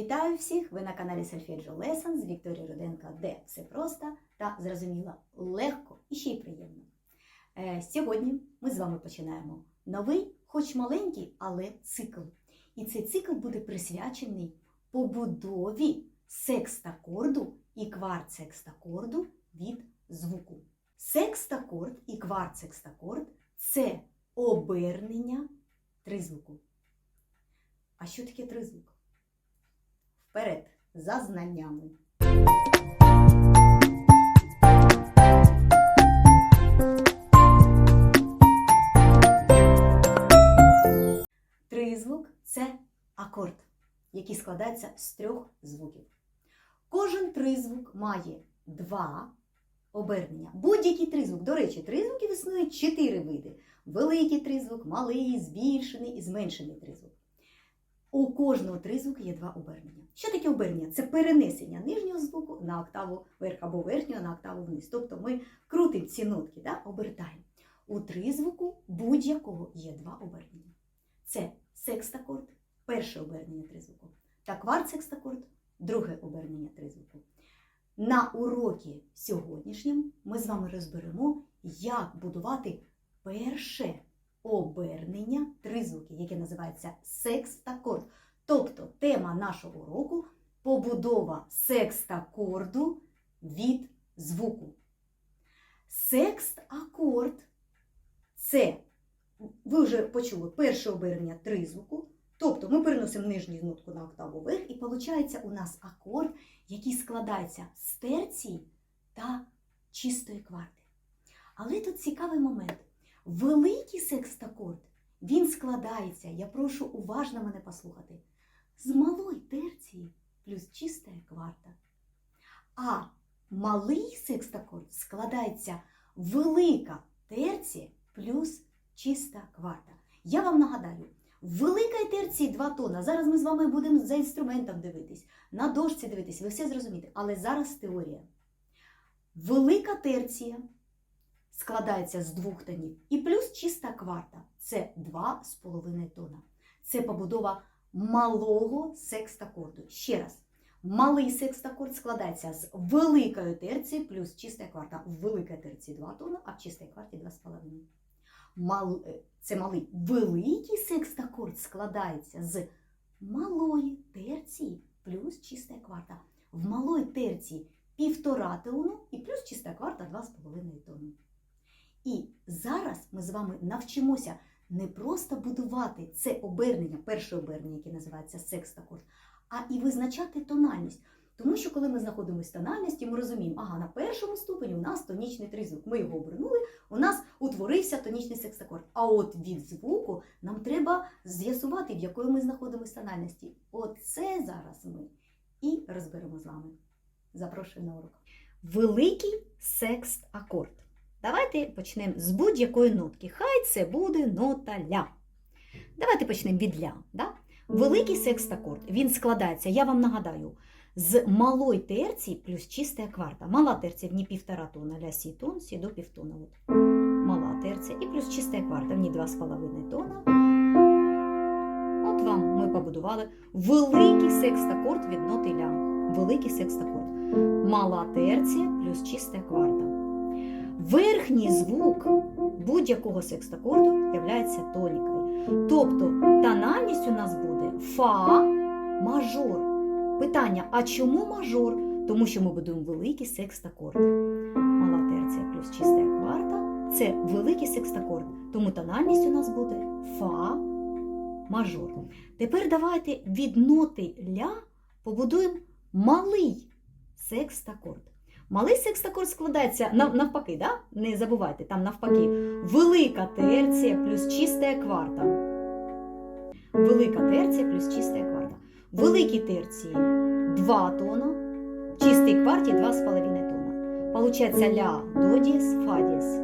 Вітаю всіх! Ви на каналі Solfeggio Lesson з Вікторією Руденко, де все просто та зрозуміло, легко і ще й приємно. Е, Сьогодні ми з вами починаємо новий, хоч маленький, але цикл. І цей цикл буде присвячений побудові секстакорду і кварт-секстакорду від звуку. Секстакорд і кварт-секстакорд – це обернення тризвуку. А що таке тризвук? Вперед, за знаннями. Тризвук це акорд, який складається з трьох звуків. Кожен тризвук має два обернення. Будь-який тризвук. До речі, тризвуків існує чотири види: великий тризвук, малий, збільшений і зменшений тризвук. У кожного тризвука є два обернення. Що таке обернення? Це перенесення нижнього звуку на октаву вверх або верхнього на октаву вниз. Тобто ми крутимо ці нотки, да? обертаємо. У тризвуку будь-якого є два обернення. Це секстакорд, перше обернення тризвуку, та кварт-секстакорд, друге обернення тризвуку. На урокі сьогоднішньому ми з вами розберемо, як будувати перше обернення тризвуки, яке називається секстакорд. Тобто тема нашого уроку побудова секстакорду від звуку. Секст-акорд це, ви вже почули, перше обернення тризвуку. Тобто ми переносимо нижню нотку на октаву вверх, і виходить у нас акорд, який складається з терції та чистої кварти. Але тут цікавий момент. Великий секстакорд, він складається, я прошу уважно мене послухати, з малої терції плюс чиста кварта. А малий секстакорд складається велика терція плюс чиста кварта. Я вам нагадаю, в великій терції 2 тона. Зараз ми з вами будемо за інструментом дивитись, на дошці дивитись, ви все зрозумієте. Але зараз теорія. Велика терція складається з двох тонів. І плюс чиста кварта це 2,5 тона. Це побудова малого секстакорду. Ще раз. Малий секстакорд складається з великої терції плюс чиста кварта. В великій терції 2 тона, а в чистій кварті 2,5. Мал... е, Це малий. Великий секстакорд складається з малої терції плюс чиста кварта. В малої терції півтора тону і плюс чиста кварта 2,5 тонни. І зараз ми з вами навчимося не просто будувати це обернення, перше обернення, яке називається секстакорд, а і визначати тональність. Тому що коли ми знаходимося в тональності, ми розуміємо, ага, на першому ступені у нас тонічний тризвук. Ми його обернули, у нас утворився тонічний секстакорд. А от від звуку нам треба з'ясувати, в якої ми знаходимося тональності. Оце зараз ми і розберемо з вами. Запрошую на урок. Великий секст акорд. Давайте почнемо з будь-якої нотки. Хай це буде нота ля. Давайте почнемо від ля. Да? Великий секстакорд. Він складається, я вам нагадаю, з малої терції плюс чиста кварта. Мала терція в ній півтора тона, ля сі тон, сі до півтона. От. Мала терція і плюс чиста кварта, в ній 2,5 тона. От вам ми побудували великий секстакорд від ноти ля. Великий секстакорд. Мала терція плюс чиста кварта. Верхній звук будь-якого секстакорду є тонікою. Тобто тональність у нас буде фа мажор. Питання: а чому мажор? Тому що ми будуємо великий секстакорд. Мала терція плюс чиста кварта це великий секстакорд. Тому тональність у нас буде фа мажор. Тепер давайте від ноти ля побудуємо малий секстакорд. Малий секстакорд складається навпаки, да? не забувайте, там навпаки. Велика терція плюс чиста кварта. Велика терція плюс чиста кварта. В великій терції 2 тона, чистій кварті 2,5 тона. Получається ля до дієс, фа дієс.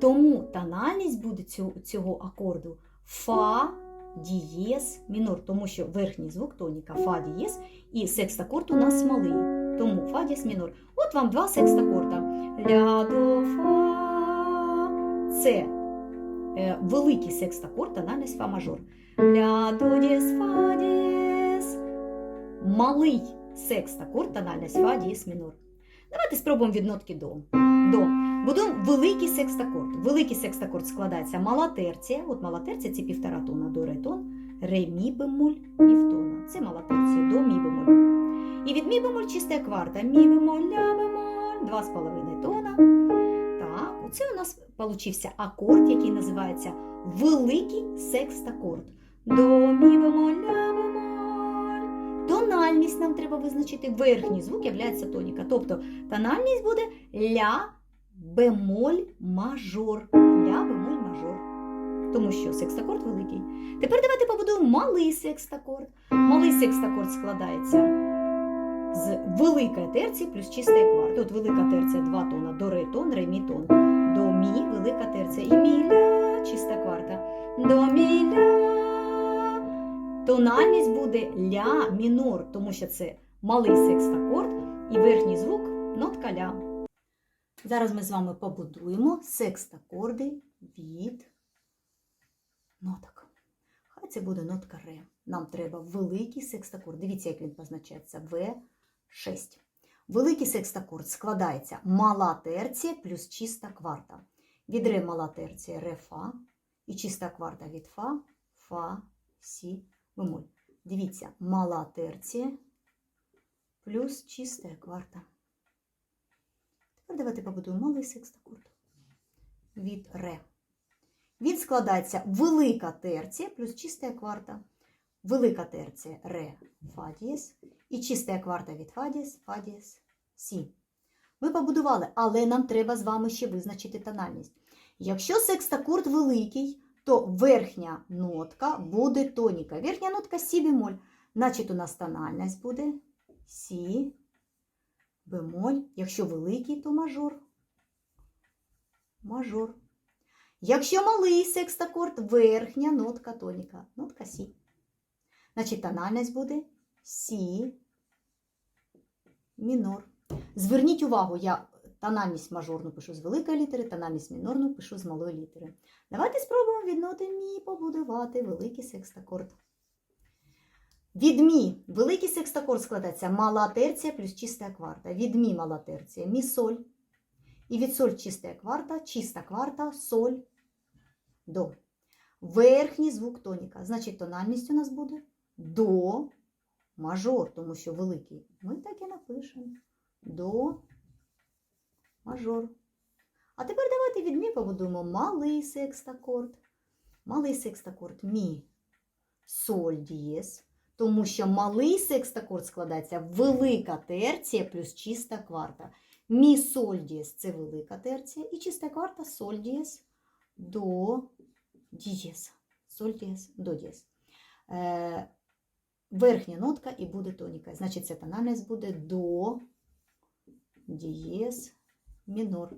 Тому тональність буде цього, цього акорду фа дієс мінор, тому що верхній звук тоніка фа дієс і секстакорд у нас малий. Тому фа дієс мінор. От вам два секстакорда. Ля до фа. Це е, великий секстакорд, тональність фа мажор. Ля до дієс, фа дієс, малий секстакорд, тональність фа дієс мінор. Давайте спробуємо від нотки до. до. Будуємо великий секстакорд. Великий секстакорд складається мала терція. От мала терція це півтора тона до ре тон, ре мі бемоль, півтона. Це мала терція до мі бемоль. І від мі бемоль чиста кварта. Мі бемоль, ля бемоль, два з половиною тона. Так, оце у нас получився акорд, який називається великий секстакорд. До мі бемоль, ля бемоль. Тональність нам треба визначити. Верхній звук являється тоніка. Тобто тональність буде ля бемоль мажор. Ля бемоль мажор. Тому що секстакорд великий. Тепер давайте побудуємо малий секстакорд. Малий секстакорд складається з великої терції плюс чистої кварти. От велика терція 2 тона до ре тон, ре мі тон. До мі велика терція і мі ля чиста кварта. До мі ля. Тональність буде ля мінор, тому що це малий секстакорд і верхній звук нотка ля. Зараз ми з вами побудуємо секстакорди від ноток. Хай це буде нотка ре. Нам треба великий секстакорд. Дивіться, як він позначається. В6. Великий секстакорд складається мала терція плюс чиста кварта. Від ре мала терція ре фа. І чиста кварта від фа, фа, сі, бемоль. Дивіться, мала терція плюс чиста кварта. Тепер давайте побудуємо малий секстакорд. Від ре. Він складається велика терція плюс чиста кварта. Велика терція ре фа дієс і чиста кварта від фа дієс, фа дієс, сі. Ми побудували, але нам треба з вами ще визначити тональність. Якщо секстакорд великий, то верхня нотка буде тоніка. Верхня нотка сі бемоль. Значить, у нас тональність буде сі, бемоль. Якщо великий, то мажор. Мажор. Якщо малий секстакорд, верхня нотка тоніка. Нотка сі. Значить, тональність буде сі мінор. Зверніть увагу, я тональність мажорну пишу з великої літери, тональність мінорну пишу з малої літери. Давайте спробуємо від ноти мі побудувати великий секстакорд. Від мі великий секстакорд складається мала терція плюс чиста кварта. Від мі мала терція мі соль. І від соль чиста кварта, чиста кварта, соль, до. Верхній звук тоніка. Значить, тональність у нас буде до мажор, тому що великий. Ми так і напишемо. До мажор. А тепер давайте від мі побудуємо малий секстакорд. Малий секстакорд мі соль дієс. Тому що малий секстакорд складається велика терція плюс чиста кварта. Мі соль дієс це велика терція, і чиста кварта соль дієс до дієс. Соль дієс до дієс. Е, верхня нотка і буде тоніка. Значить, ця тональність буде до дієс мінор.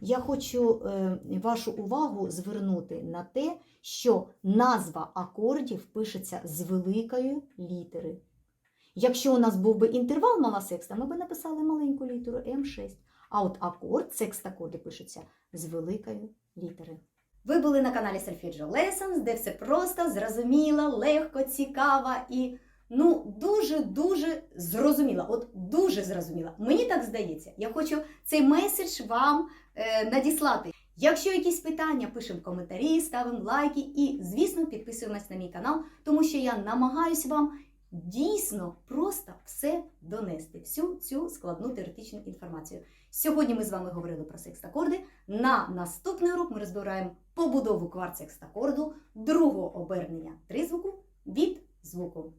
Я хочу е, вашу увагу звернути на те, що назва акордів пишеться з великої літери. Якщо у нас був би інтервал мала секста, ми б написали маленьку літеру М6. А от акорд, секстакорди пишуться з великої літери. Ви були на каналі Solfeggio Lessons, де все просто, зрозуміло, легко, цікаво і ну дуже-дуже зрозуміло. От дуже зрозуміло. Мені так здається. Я хочу цей меседж вам е, надіслати. Якщо якісь питання, пишемо коментарі, ставимо лайки і, звісно, підписуємось на мій канал, тому що я намагаюсь вам дійсно просто все донести, всю цю складну теоретичну інформацію. Сьогодні ми з вами говорили про секстакорди. На наступний урок ми розбираємо побудову кварц секстакорду, другого обернення тризвуку від звуку.